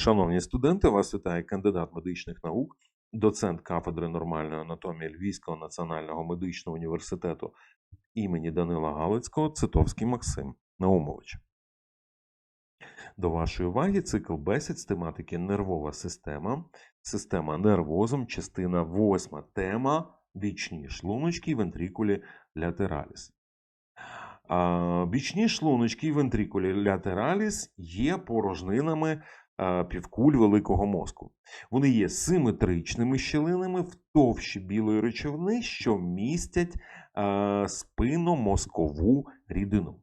Шановні студенти, вас вітає кандидат медичних наук, доцент кафедри нормальної анатомії Львівського національного медичного університету імені Данила Галицького Цитовський Максим Наумович. До вашої уваги цикл бесід з тематики нервова система, система нервозом, частина 8, тема бічні шлуночки, вентрикулі латераліс. Бічні шлуночки і вентрикулі латераліс є порожнинами півкуль великого мозку. Вони є симетричними щілинами в товщі білої речовини, що містять а, спинномозкову рідину.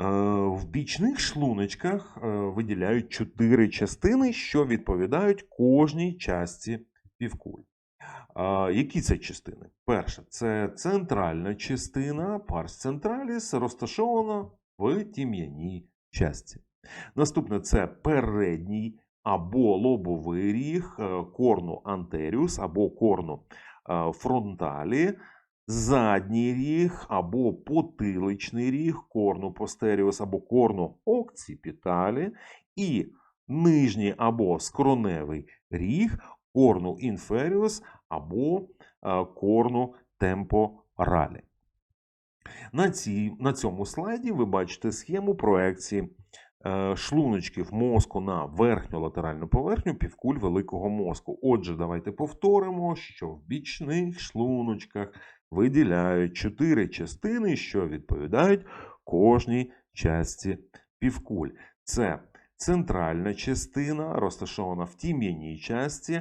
Е, В бічних шлуночках е, виділяють чотири частини, що відповідають кожній частці півкуль. Які це частини? Перша це центральна частина, парс централіс, розташована в тім'яній частці. Наступне це передній або лобовий ріг е, корну антеріус або корну е, фронталі, задній ріг або потиличний ріг корну постеріус або корну окципіталі, і нижній або скроневий ріг корну інферіус або е, корну темпоралі. На, цій, на цьому слайді ви бачите схему проекції шлуночків мозку на верхню латеральну поверхню півкуль великого мозку. Отже, давайте повторимо, що в бічних шлуночках виділяють чотири частини, що відповідають кожній частці півкуль. Це центральна частина, розташована в тім'яній частці,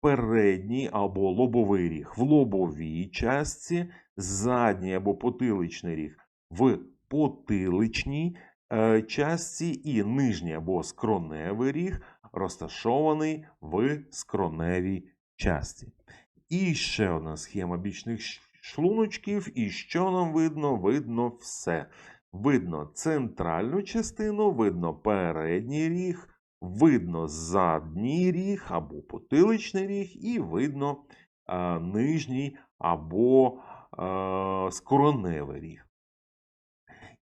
передній або лобовий ріг в лобовій частці, задній або потиличний ріг в потиличній е, частці і нижній або скроневий ріг розташований в скроневій частці. І ще одна схема бічних шлуночків. І що нам видно? Видно все. Видно центральну частину, видно передній ріг, видно задній ріг або потиличний ріг, і видно а, нижній або а, скороневий ріг.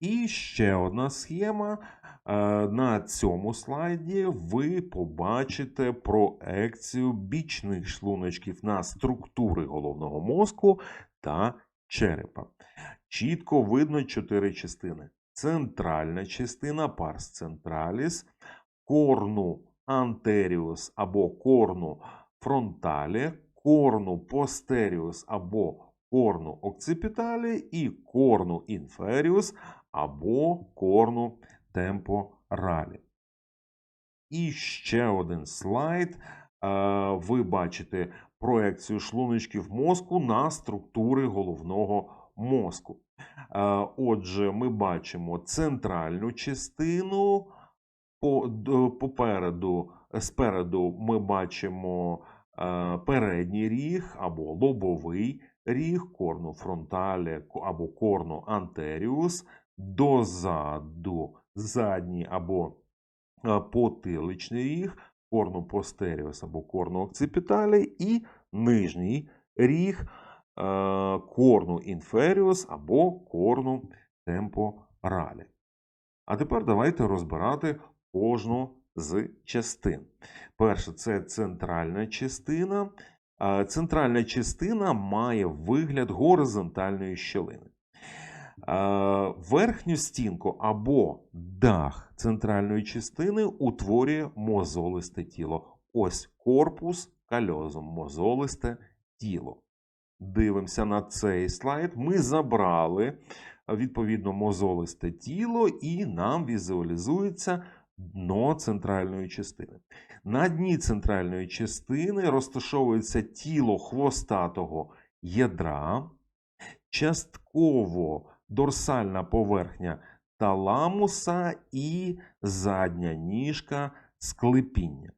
І ще одна схема. Е, На цьому слайді ви побачите проекцію бічних шлуночків на структури головного мозку та черепа. Чітко видно чотири частини: центральна частина парс централіс, корну антеріус або корну фронталі, корну постеріус або корну окципіталі і корну інферіус або корну темпоралі. І ще один слайд. Е, Ви бачите проекцію шлуночків мозку на структури головного мозку. Е, Отже, ми бачимо центральну частину. Попереду, спереду ми бачимо е, передній ріг або лобовий ріг, корну фронталі або корну антеріус, дозаду задній або е, потиличний ріг, корну постеріус або корну окципіталі, і нижній ріг е, корну інферіус або корну темпоралі. А тепер давайте розбирати кожну з частин. Перше, це центральна частина. Е, Центральна частина має вигляд горизонтальної щілини. Верхню стінку або дах центральної частини утворює мозолисте тіло. Ось корпус кальозум, мозолисте тіло. Дивимося на цей слайд. Ми забрали відповідно мозолисте тіло, і нам візуалізується дно центральної частини. На дні центральної частини розташовується тіло хвостатого ядра, частково дорсальна поверхня таламуса і задня ніжка склепіння.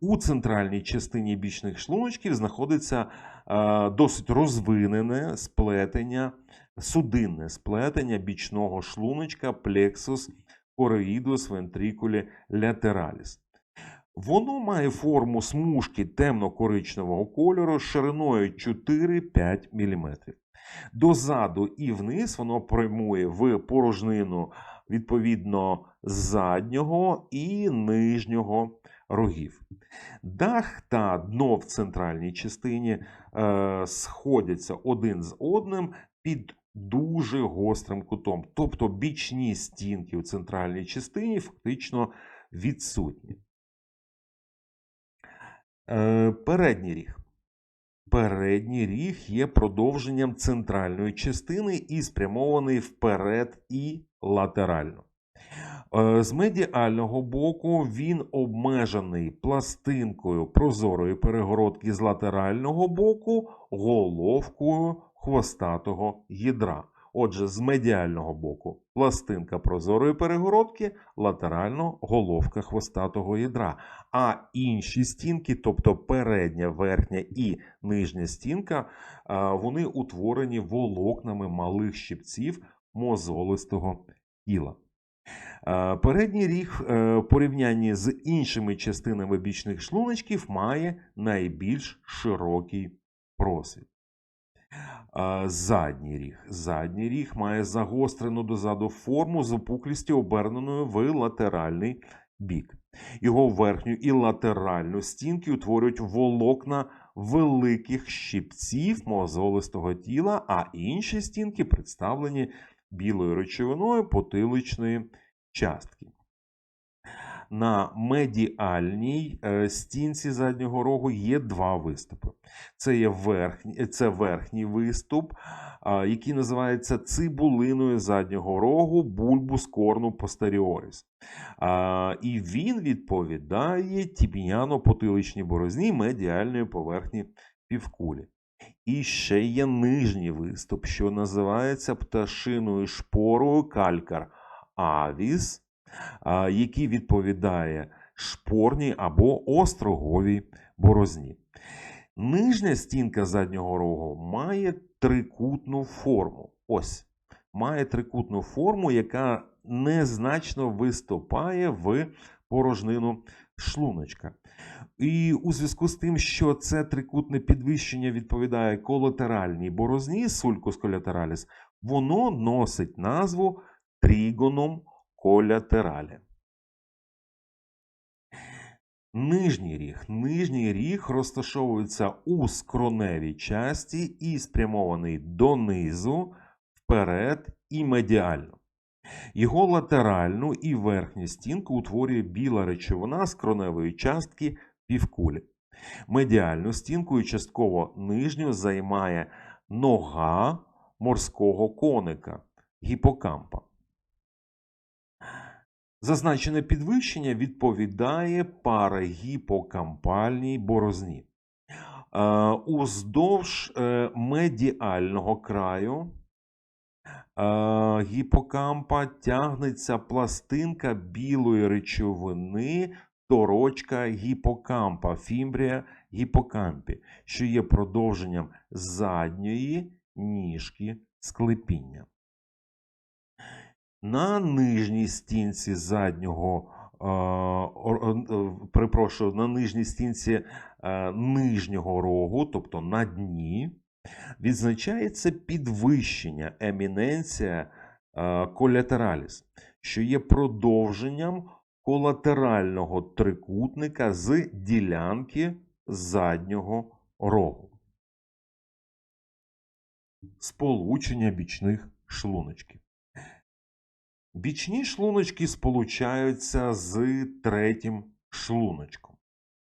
У центральній частині бічних шлуночків знаходиться е, досить розвинене сплетення, судинне сплетення бічного шлуночка plexus choroidus ventriculi lateralis. Воно має форму смужки темно-коричневого кольору з шириною 4-5 мм. Дозаду і вниз воно прямує в порожнину відповідно заднього і нижнього рогів. Дах та дно в центральній частині е, сходяться один з одним під дуже гострим кутом. Тобто бічні стінки у центральній частині фактично відсутні. Е, передній ріг. Передній ріг є продовженням центральної частини і спрямований вперед і латерально. Е, З медіального боку він обмежений пластинкою прозорої перегородки з латерального боку головкою хвостатого ядра. Отже, з медіального боку пластинка прозорої перегородки, латерально головка хвостатого ядра. А інші стінки, тобто передня, верхня і нижня стінка, вони утворені волокнами малих щипців мозолистого тіла. Передній ріг е, в порівнянні з іншими частинами бічних шлуночків має найбільш широкий просвіт. Задній ріг. Задній ріг має загострену дозаду форму з опуклістю оберненою в латеральний бік. Його верхню і латеральну стінки утворюють волокна великих щипців мозолистого тіла, а інші стінки представлені білою речовиною потиличної частки. На медіальній е, стінці заднього рогу є два виступи. Це є верхній, це верхній виступ, який називається цибулиною заднього рогу бульбус корну постеріоріс. І він відповідає тібіяно-потиличній борозні медіальної поверхні півкулі. І ще є нижній виступ, що називається пташиною шпорою калькар авіс, який відповідає шпорній або остроговій борозні. Нижня стінка заднього рогу має трикутну форму. Ось. Має трикутну форму, яка незначно виступає в порожнину шлуночка. І у зв'язку з тим, що це трикутне підвищення відповідає колатеральній борозні, сулькус колатераліс, воно носить назву тригоном колатералі. Нижній ріг. Нижній ріг розташовується у скроневій часті і спрямований донизу, вперед і медіально. Його латеральну і верхню стінку утворює біла речовина скроневої частки півкулі. Медіальну стінку і частково нижню займає нога морського коника гіпокампа. Зазначене підвищення відповідає парагіпокампальній борозні. Е, Уздовж е, медіального краю е, гіпокампа тягнеться пластинка білої речовини, торочка гіпокампа, фімбрія гіпокампі, що є продовженням задньої ніжки склепіння. На нижній стінці заднього, е, е, перепрошую, на нижній стінці е, нижнього рогу, тобто на дні, відзначається підвищення еміненція е, колатераліс, що є продовженням колатерального трикутника з ділянки заднього рогу. Сполучення бічних шлуночків. Бічні шлуночки сполучаються з третім шлуночком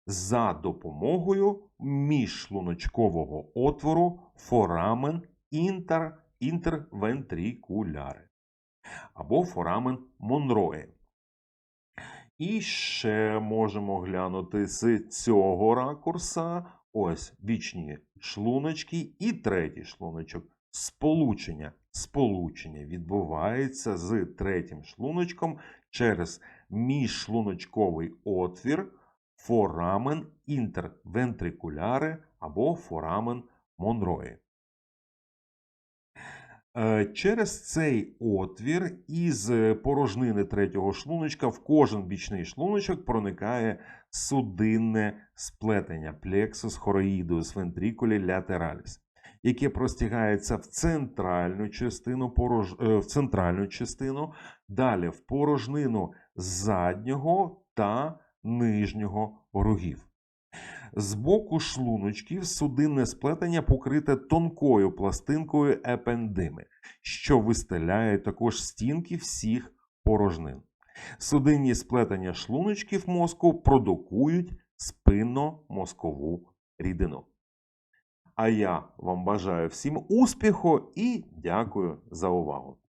за допомогою міжшлуночкового отвору форамен інтер, інтервентрикуляри або форамен Монроє. І ще можемо глянути з цього ракурса ось бічні шлуночки і третій шлуночок. Сполучення. Сполучення відбувається з третім шлуночком через міжшлуночковий отвір форамен інтервентрикуляри або форамен Монрої. Е, Через цей отвір із порожнини третього шлуночка в кожен бічний шлуночок проникає судинне сплетення плексус хороїдус ventriculi lateralis. Яке простягається в центральну частину, порож... е, в центральну частину, далі в порожнину заднього та нижнього рогів. З боку шлуночків судинне сплетення покрите тонкою пластинкою епендими, що вистеляє також стінки всіх порожнин. Судинні сплетення шлуночків мозку продукують спинномозкову рідину. А я вам бажаю всім успіху і дякую за увагу.